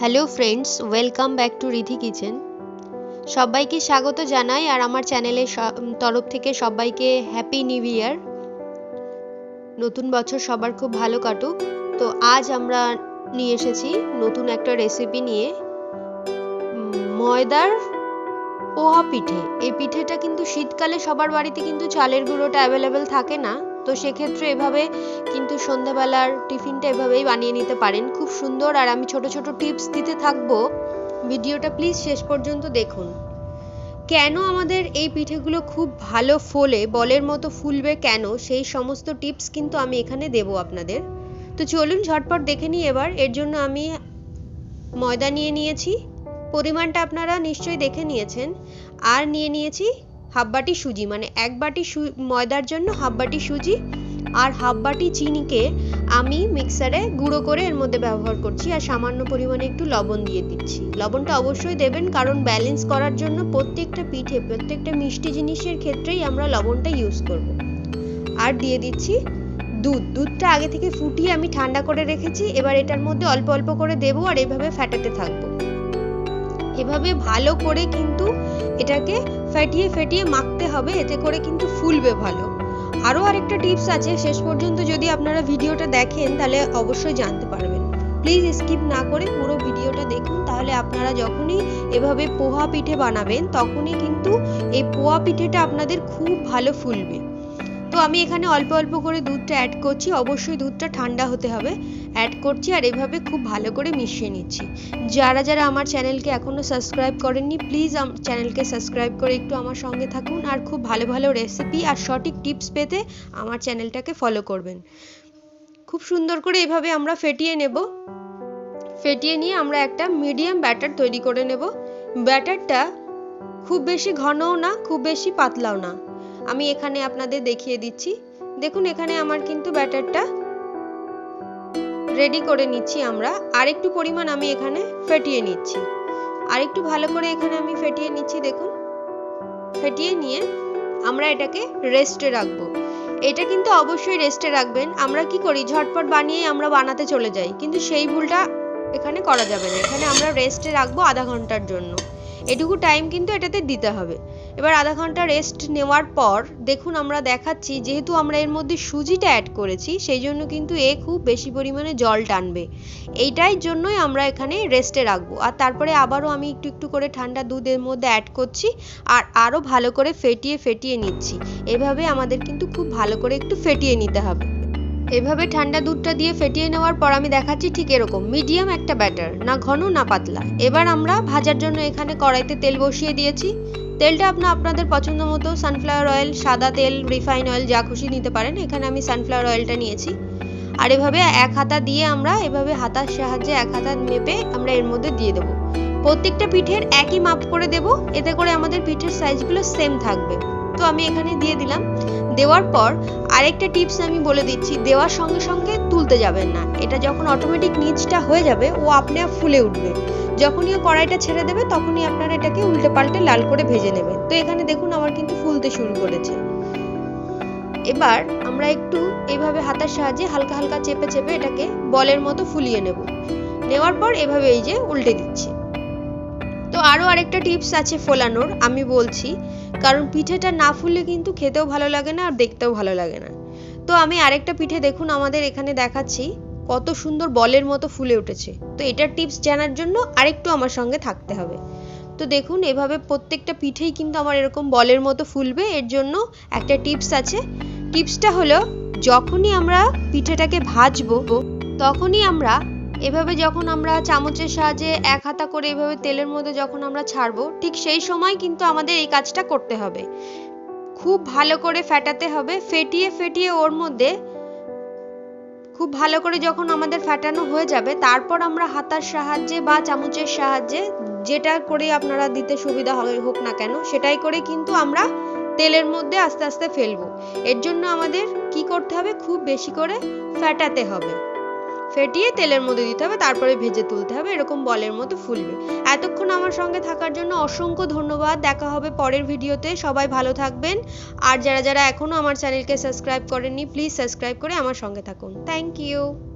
Hello friends, welcome back to Riddhi kitchen. সবাইকে স্বাগত জানাই আর আমার চ্যানেলের তরফ থেকে সবাইকে হ্যাপি নিউ ইয়ার। নতুন বছর সবার খুব ভালো কাটুক। তো আজ আমরা নিয়ে এসেছি নতুন একটা রেসিপি নিয়ে। ময়দার পোহা পিঠে। এই পিঠেটা কিন্তু শীতকালে সবার বাড়িতে কিন্তু চালের গুঁড়োটা অ্যাভেলেবেল থাকে না। তো সেক্ষেত্রে এভাবে কিন্তু সন্ধ্যাবেলার টিফিনটা এভাবেই বানিয়ে নিতে পারেন। খুব সুন্দর। আর আমি ছোট ছোট টিপস দিতে থাকব। ভিডিওটা প্লিজ শেষ পর্যন্ত দেখুন। কেন আমাদের এই পিঠেগুলো খুব ভালো ফোলে, বলের মতো ফুলবে কেন? সেই সমস্ত টিপস কিন্তু আমি এখানে দেবো আপনাদের। তো চলুন ঝটপট দেখে নিই এবার। এর জন্য আমি ময়দা নিয়ে নিয়েছি। পরিমাণটা আপনারা নিশ্চয়ই দেখে নিয়েছেন। আর নিয়ে নিয়েছি হাফ বাটি সুজি মানে এক বাটি ময়দার জন্য হাফ বাটি সুজি আর হাফ বাটি চিনিকে আমি মিক্সারে গুঁড়ো করে এর মধ্যে ব্যবহার করছি আর সামান্য পরিমাণে একটু লবণ দিয়ে দিচ্ছি। লবণটা অবশ্যই দেবেন কারণ ব্যালেন্স করার জন্য প্রত্যেকটা পিঠে, প্রত্যেকটা মিষ্টি জিনিসের ক্ষেত্রেই আমরা লবণটা ইউজ করব। আর দিয়ে দিচ্ছি দুধ। দুধটা আগে থেকে ফুটিয়ে আমি ঠান্ডা করে রেখেছি, এবার এটার মধ্যে অল্প অল্প করে দেবো আর এভাবে ফ্যাটাতে থাকব। এভাবে ভালো করে কিন্তু এটাকে ফেটিয়ে ফেটিয়ে মাখতে হবে, এতে করে কিন্তু ফুলবে ভালো। আরও আরেকটা টিপস আছে, শেষ পর্যন্ত যদি আপনারা ভিডিওটা দেখেন, তাহলে অবশ্যই জানতে পারবেন। প্লিজ স্কিপ না করে পুরো ভিডিওটা দেখুন, তাহলে আপনারা যখনই এভাবে পোহা পিঠে বানাবেন, তখনই কিন্তু এই পোহা পিঠেটা আপনাদের খুব ভালো ফুলবে। তো আমি এখানে অল্প অল্প করে দুধটা অ্যাড করছি। অবশ্যই দুধটা ঠান্ডা হতে হবে। অ্যাড করছি আর এভাবে খুব ভালো করে মিশিয়ে নিচ্ছি। যারা যারা আমার চ্যানেলকে এখনও সাবস্ক্রাইব করেননি প্লিজ চ্যানেলকে সাবস্ক্রাইব করে একটু আমার সঙ্গে থাকুন। আর খুব ভালো ভালো রেসিপি আর সঠিক টিপস পেতে আমার চ্যানেলটাকে ফলো করবেন। খুব সুন্দর করে এভাবে আমরা ফেটিয়ে নেব। ফেটিয়ে নিয়ে আমরা একটা মিডিয়াম ব্যাটার তৈরি করে নেব। ব্যাটারটা খুব বেশি ঘনও না, খুব বেশি পাতলাও না। আমি এখানে আপনাদের দেখিয়ে দিচ্ছি। দেখুন, এখানে আমার কিন্তু ব্যাটারটা রেডি করে নিচ্ছি আমরা। আর একটু পরিমাণ আমি এখানে ফেটিয়ে নিচ্ছি। আর একটু ভালো করে এখানে আমি ফেটিয়ে নিচ্ছি, দেখুন। ফেটিয়ে নিয়ে আমরা এটাকে রেস্টে রাখব। এটা কিন্তু অবশ্যই রেস্টে রাখবেন। আমরা কি করি? ঝটপট বানিয়ে আমরা বানাতে চলে যাই। কিন্তু সেই ভুলটা এখানে করা যাবে না। এখানে আমরা রেস্টে রাখব আধা ঘণ্টার জন্য। এটুকু টাইম কিন্তু এটাতে দিতে হবে। এবার আধা ঘণ্টা রেস্ট নেওয়ার পর দেখুন আমরা দেখাচ্ছি, যেহেতু আমরা এর মধ্যে সুজিটা অ্যাড করেছি, সেই জন্য কিন্তু এ খুব বেশি পরিমাণে জল টানবে। এইটাই জন্যই আমরা এখানে রেস্টে রাখব। আর তারপরে আবারও আমি একটু একটু করে ঠান্ডা দুধ এর মধ্যে অ্যাড করছি আর আরও ভালো করে ফেটিয়ে ফেটিয়ে নিচ্ছি। এভাবে আমাদের কিন্তু খুব ভালো করে একটু ফেটিয়ে নিতে হবে। এভাবে ঠান্ডা দুধটা দিয়ে ফেটিয়ে নেওয়ার পর আমি দেখাচ্ছি ঠিক এরকম মিডিয়াম একটা ব্যাটার না ঘন না পাতলা। এবার আমরা ভাজার জন্য এখানে কড়াইতে তেল বসিয়ে দিয়েছি। তেলটা আপনার আপনাদের পছন্দ মতো সানফ্লাওয়ার অয়েল সাদা তেল রিফাইন অয়েল যা খুশি নিতে পারেন। এখানে আমি সানফ্লাওয়ার অয়েলটা নিয়েছি। আর এভাবে এক হাতা দিয়ে আমরা এভাবে হাতার সাহায্যে এক হাতা মেপে আমরা এর মধ্যে দিয়ে দেবো। প্রত্যেকটা পিঠের একই মাপ করে দেব। এতে করে আমাদের পিঠের সাইজগুলো সেম থাকবে। তো আমি এখানে দিয়ে দিলাম। দেওয়ার পর আরেকটা টিপস আমি বলে দিচ্ছি, দেওয়ার সঙ্গে সঙ্গে তুলতে যাবেন না। এটা যখন অটোমেটিক নিচটা হয়ে যাবে, ও আপনি আপ ফুলে উঠবে। যখনই ও কড়াইটা ছেড়ে দেবে, তখনই আপনারা এটাকে উল্টে পাল্টে লাল করে ভেজে নেবেন। তো এখানে দেখুন আমার কিন্তু ফুলতে শুরু করেছে। এবার আমরা একটু এইভাবে হাতার সাহায্যে হালকা হালকা চেপে চেপে এটাকে বলের মতো ফুলিয়ে নেব। নেওয়ার পর এভাবে এই যে উল্টে দিচ্ছি। তো আরও আরেকটা টিপস আছে ফোলানোর, আমি বলছি, কারণ পিঠেটা না ফুললে কিন্তু খেতেও ভালো লাগে না আর দেখতেও ভালো লাগে না। তো আমি আরেকটা পিঠে দেখুন আমাদের এখানে দেখাচ্ছি, কত সুন্দর বলের মতো ফুলে উঠেছে। তো এটার টিপস জানার জন্য আরেকটু আমার সঙ্গে থাকতে হবে। তো দেখুন, এভাবে প্রত্যেকটা পিঠেই কিন্তু আমার এরকম বলের মতো ফুলবে, এর জন্য একটা টিপস আছে। টিপসটা হলো, যখনই আমরা পিঠেটাকে ভাজবো, তখনই আমরা এভাবে যখন আমরা চামচের সাহায্যে এক হাতা করে এভাবে তেলের মধ্যে যখন আমরা ছাড়বো, ঠিক সেই সময় কিন্তু আমাদের এই কাজটা করতে হবে। খুব ভালো করে ফেটাতে হবে, ফেটিয়ে ফেটিয়ে ওর মধ্যে খুব ভালো করে যখন আমাদের ফেটানো হয়ে যাবে, তারপর আমরা হাতার সাহায্যে বা চামচের সাহায্যে যেটা করে আপনারা দিতে সুবিধা হোক না কেন, সেটাই করে কিন্তু আমরা তেলের মধ্যে আস্তে আস্তে ফেলব। এর জন্য আমাদের কি করতে হবে? খুব বেশি করে ফেটাতে হবে। ফেটিয়ে তেলের মধ্যে দিতে হবে, তারপরে ভেজে তুলতে হবে, এরকম বলের মতো ফুলবে। এতক্ষণ আমার সঙ্গে থাকার জন্য অসংখ্য ধন্যবাদ, দেখা হবে পরের ভিডিওতে, সবাই ভালো থাকবেন। আর যারা যারা এখনও আমার চ্যানেলকে সাবস্ক্রাইব করেননি, প্লিজ সাবস্ক্রাইব করে আমার সঙ্গে থাকুন। Thank you.